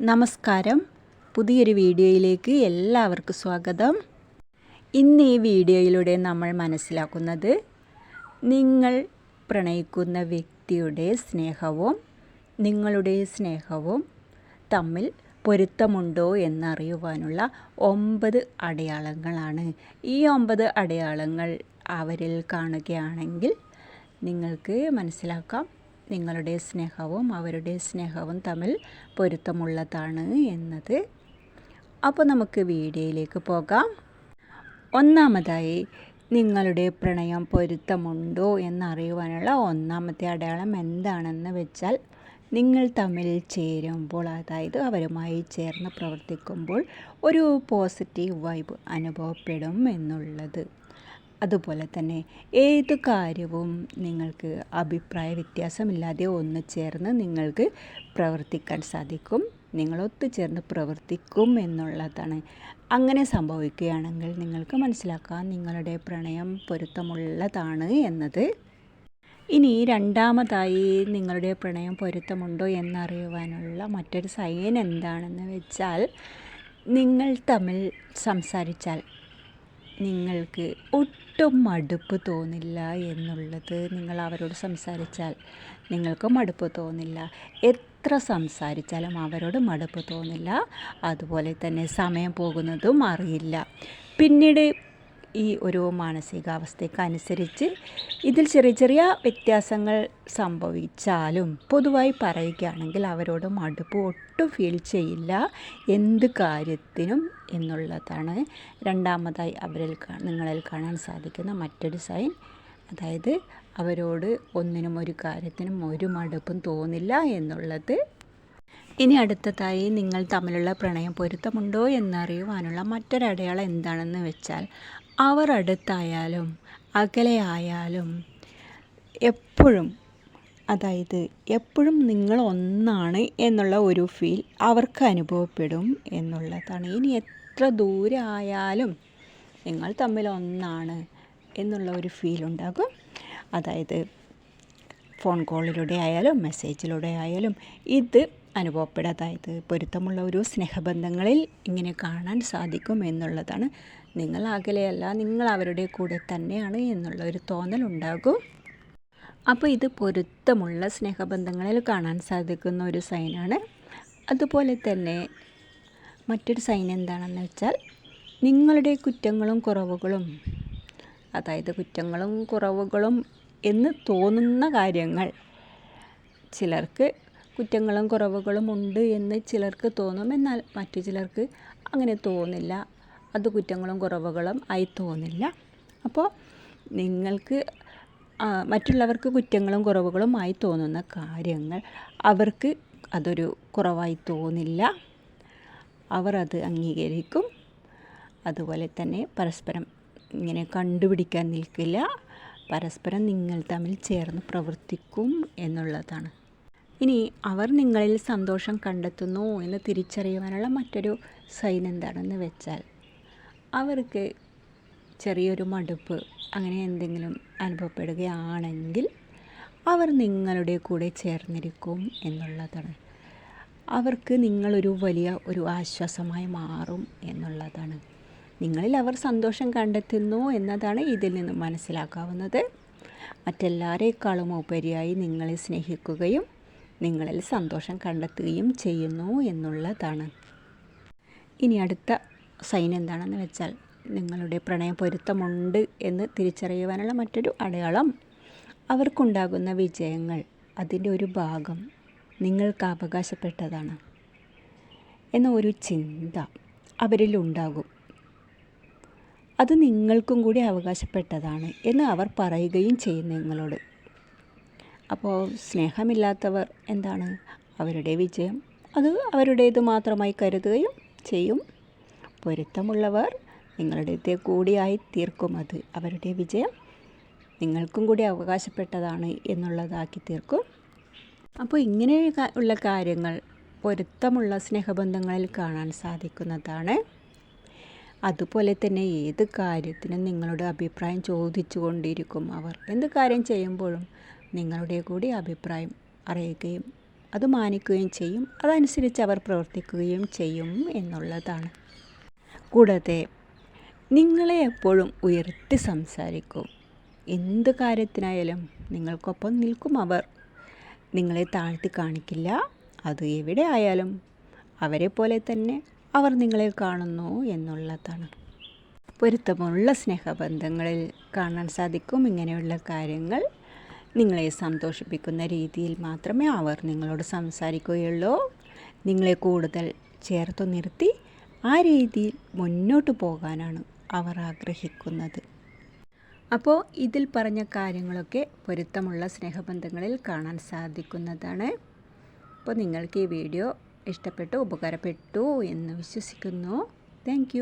നമസ്കാരം. പുതിയൊരു വീഡിയോയിലേക്ക് എല്ലാവർക്കും സ്വാഗതം. ഇന്ന് ഈ വീഡിയോയിലൂടെ നമ്മൾ മനസ്സിലാക്കുന്നത് നിങ്ങൾ പ്രണയിക്കുന്ന വ്യക്തിയുടെ സ്നേഹവും നിങ്ങളുടെ സ്നേഹവും തമ്മിൽ പൊരുത്തമുണ്ടോ എന്നറിയുവാനുള്ള ഒമ്പത് അടയാളങ്ങളാണ്. ഈ ഒമ്പത് അടയാളങ്ങൾ അവരിൽ കാണുകയാണെങ്കിൽ നിങ്ങൾക്ക് മനസ്സിലാക്കാം. നിങ്ങളുടെ സ്നേഹവും അവരുടെ സ്നേഹവും തമ്മിൽ പൊരുത്തമുള്ളതാണ് എന്നത്. അപ്പോൾ നമുക്ക് വീഡിയോയിലേക്ക് പോകാം. ഒന്നാമതായി നിങ്ങളുടെ പ്രണയം പൊരുത്തമുണ്ടോ എന്നറിയുവാനുള്ള ഒന്നാമത്തെ അടയാളം എന്താണെന്ന് വെച്ചാൽ നിങ്ങൾ തമ്മിൽ ചേരുമ്പോൾ അതായത് അവരുമായി ചേർന്ന് പ്രവർത്തിക്കുമ്പോൾ ഒരു പോസിറ്റീവ് വൈബ് അനുഭവപ്പെടും എന്നുള്ളത്. അതുപോലെ തന്നെ ഏത് കാര്യവും നിങ്ങൾക്ക് അഭിപ്രായ വ്യത്യാസമില്ലാതെ ഒന്ന് ചേർന്ന് നിങ്ങൾക്ക് പ്രവർത്തിക്കാൻ സാധിക്കും. നിങ്ങൾ ഒത്തുചേർന്ന് പ്രവർത്തിക്കും എന്നുള്ളതാണ്. അങ്ങനെ സംഭവിക്കുകയാണെങ്കിൽ നിങ്ങൾക്ക് മനസ്സിലാക്കാം നിങ്ങളുടെ പ്രണയം പൊരുത്തമുള്ളതാണ് എന്നത്. ഇനി രണ്ടാമതായി നിങ്ങളുടെ പ്രണയം പൊരുത്തമുണ്ടോ എന്നറിയുവാനുള്ള മറ്റൊരു സൈൻ എന്താണെന്ന് വെച്ചാൽ നിങ്ങൾ തമ്മിൽ സംസാരിച്ചാൽ നിങ്ങൾക്ക് ഒട്ടും മടുപ്പ് തോന്നില്ല എന്നുള്ളത് നിങ്ങൾ അവരോട് സംസാരിച്ചാൽ നിങ്ങൾക്ക് മടുപ്പ് തോന്നില്ല. എത്ര സംസാരിച്ചാലും അവരോട് മടുപ്പ് തോന്നില്ല. അതുപോലെ തന്നെ സമയം പോകുന്നതും അറിയില്ല. പിന്നീട് ഈ ഒരു മാനസികാവസ്ഥയ്ക്ക് അനുസരിച്ച് ഇതിൽ ചെറിയ ചെറിയ വ്യത്യാസങ്ങൾ സംഭവിച്ചാലും പൊതുവായി പറയുകയാണെങ്കിൽ അവരോട് മടുപ്പ് ഒട്ടും ഫീൽ ചെയ്യില്ല. എന്ത് കാര്യത്തിനും എന്നുള്ളതാണ് രണ്ടാമതായി അവരിൽ നിങ്ങളിൽ കാണാൻ സാധിക്കുന്ന മറ്റൊരു സൈൻ അതായത് അവരോട് ഒന്നിനും ഒരു കാര്യത്തിനും ഒരു മടുപ്പും തോന്നില്ല എന്നുള്ളത്. ഇനി അടുത്തതായി നിങ്ങൾ തമ്മിലുള്ള പ്രണയം പൊരുത്തമുണ്ടോ എന്നറിയുവാനുള്ള മറ്റൊരടയാളം എന്താണെന്ന് വെച്ചാൽ അവർ അടുത്തായാലും അകലെയായാലും എപ്പോഴും അതായത് എപ്പോഴും നിങ്ങൾ ഒന്നാണ് എന്നുള്ള ഒരു ഫീൽ അവർക്ക് അനുഭവപ്പെടും എന്നുള്ളതാണ്. ഇനി എത്ര ദൂരെ ആയാലും നിങ്ങൾ തമ്മിൽ ഒന്നാണ് എന്നുള്ള ഒരു ഫീൽ ഉണ്ടാകും. അതായത് ഫോൺ കോളിലൂടെ ആയാലും മെസ്സേജിലൂടെ ആയാലും ഇത് അനുഭവപ്പെടും അതായത് പൊരുത്തമുള്ള ഒരു സ്നേഹബന്ധങ്ങളിൽ ഇങ്ങനെ കാണാൻ സാധിക്കും എന്നുള്ളതാണ് നിങ്ങൾ അകലെയല്ല നിങ്ങൾ അവരുടെ കൂടെ തന്നെയാണ് എന്നുള്ള ഒരു തോന്നലുണ്ടാകും. അപ്പോൾ ഇത് പൊരുത്തമുള്ള സ്നേഹബന്ധങ്ങളിൽ കാണാൻ സാധിക്കുന്ന ഒരു സൈനാണ്. അതുപോലെ തന്നെ മറ്റൊരു സൈൻ എന്താണെന്ന് വെച്ചാൽ നിങ്ങളുടെ കുറ്റങ്ങളും കുറവുകളും അതായത് കുറ്റങ്ങളും കുറവുകളും എന്ന് തോന്നുന്ന കാര്യങ്ങൾ ചിലർക്ക് കുറ്റങ്ങളും കുറവുകളും ഉണ്ട് എന്ന് ചിലർക്ക് തോന്നും എന്നാൽ മറ്റു ചിലർക്ക് അങ്ങനെ തോന്നില്ല. അത് കുറ്റങ്ങളും കുറവുകളും ആയി തോന്നില്ല. അപ്പോൾ നിങ്ങൾക്ക് മറ്റുള്ളവർക്ക് കുറ്റങ്ങളും കുറവുകളും ആയി തോന്നുന്ന കാര്യങ്ങൾ അവർക്ക് അതൊരു കുറവായി തോന്നില്ല. അവർ അത് അംഗീകരിക്കും. അതുപോലെ തന്നെ പരസ്പരം ഇങ്ങനെ കണ്ടുപിടിക്കാൻ നിൽക്കില്ല. പരസ്പരം നിങ്ങൾ തമ്മിൽ ചേർന്ന് പ്രവർത്തിക്കും എന്നുള്ളതാണ്. ഇനി അവർ നിങ്ങളിൽ സന്തോഷം കണ്ടെത്തുന്നു എന്ന് തിരിച്ചറിയുവാനുള്ള മറ്റൊരു സൈൻ എന്താണെന്ന് വെച്ചാൽ അവർക്ക് ചെറിയൊരു മടുപ്പ് അങ്ങനെ എന്തെങ്കിലും അനുഭവപ്പെടുകയാണെങ്കിൽ അവർ നിങ്ങളുടെ കൂടെ ചേർന്നിരിക്കും എന്നുള്ളതാണ്. അവർക്ക് നിങ്ങളൊരു വലിയ ഒരു ആശ്വാസമായി മാറും എന്നുള്ളതാണ്. നിങ്ങളിൽ അവർ സന്തോഷം കണ്ടെത്തുന്നു എന്നതാണ് ഇതിൽ നിന്ന് മനസ്സിലാക്കാവുന്നത്. മറ്റെല്ലാവരെക്കാളും ഉപരിയായി നിങ്ങളെ സ്നേഹിക്കുകയും നിങ്ങളിൽ സന്തോഷം കണ്ടെത്തുകയും ചെയ്യുന്നു എന്നുള്ളതാണ്. ഇനി അടുത്ത സൈൻ എന്താണെന്ന് വെച്ചാൽ നിങ്ങളുടെ പ്രണയം പൊരുത്തമുണ്ട് എന്ന് തിരിച്ചറിയുവാനുള്ള മറ്റൊരു അടയാളം അവർക്കുണ്ടാകുന്ന വിജയങ്ങൾ. അതിന്റെ ഒരു ഭാഗം നിങ്ങൾക്ക് അവകാശപ്പെട്ടതാണ് എന്ന ഒരു ചിന്ത അവരിലുണ്ടാകും അത് നിങ്ങൾക്കും കൂടി അവകാശപ്പെട്ടതാണ് എന്ന് അവർ പറയുകയും ചെയ്യും നിങ്ങളോട്. അപ്പോൾ സ്നേഹമില്ലാത്തവർ എന്താണ്? അവരുടെ വിജയം. അത് അവരുടേത് മാത്രമായി കരുതുകയും ചെയ്യും. പൊരുത്തമുള്ളവർ നിങ്ങളുടെ കൂടിയായി തീർക്കും അത് അവരുടെ വിജയം നിങ്ങൾക്കും കൂടി അവകാശപ്പെട്ടതാണ് എന്നുള്ളതാക്കി തീർക്കും. അപ്പോൾ ഇങ്ങനെ ഉള്ള കാര്യങ്ങൾ പൊരുത്തമുള്ള സ്നേഹബന്ധങ്ങളിൽ കാണാൻ സാധിക്കുന്നതാണ്. അതുപോലെ തന്നെ ഏത് കാര്യത്തിനും നിങ്ങളുടെ അഭിപ്രായം ചോദിച്ചു കൊണ്ടിരിക്കും അവർ. എന്ത് കാര്യം ചെയ്യുമ്പോഴും നിങ്ങളുടെ കൂടി അഭിപ്രായം അറിയുകയും അത് മാനിക്കുകയും ചെയ്യും. അതനുസരിച്ച് അവർ പ്രവർത്തിക്കുകയും ചെയ്യും എന്നുള്ളതാണ്. കൂടാതെ നിങ്ങളെ എപ്പോഴും ഉയർത്തി സംസാരിക്കും. എന്ത് കാര്യത്തിനായാലും നിങ്ങൾക്കൊപ്പം നിൽക്കും അവർ. നിങ്ങളെ താഴ്ത്തി കാണിക്കില്ല. അത് എവിടെ ആയാലും അവരെ പോലെ തന്നെ അവർ നിങ്ങളെ കാണുന്നു എന്നുള്ളതാണ്. പൊരുത്തമുള്ള സ്നേഹബന്ധങ്ങളിൽ കാണാൻ സാധിക്കും ഇങ്ങനെയുള്ള കാര്യങ്ങൾ. നിങ്ങളെ സന്തോഷിപ്പിക്കുന്ന രീതിയിൽ മാത്രമേ അവർ നിങ്ങളോട് സംസാരിക്കുകയുള്ളൂ. നിങ്ങളെ കൂടുതൽ ചേർത്തു നിർത്തി ആ രീതിയിൽ മുന്നോട്ട് പോകാനാണ് അവർ ആഗ്രഹിക്കുന്നത്. അപ്പോൾ ഇതിൽ പറഞ്ഞ കാര്യങ്ങളൊക്കെ പൊരുത്തമുള്ള സ്നേഹബന്ധങ്ങളിൽ കാണാൻ സാധിക്കുന്നതാണ്. അപ്പോൾ നിങ്ങൾക്ക് ഈ വീഡിയോ ഇഷ്ടപ്പെട്ടു ഉപകാരപ്പെട്ടു എന്ന് വിശ്വസിക്കുന്നു. താങ്ക്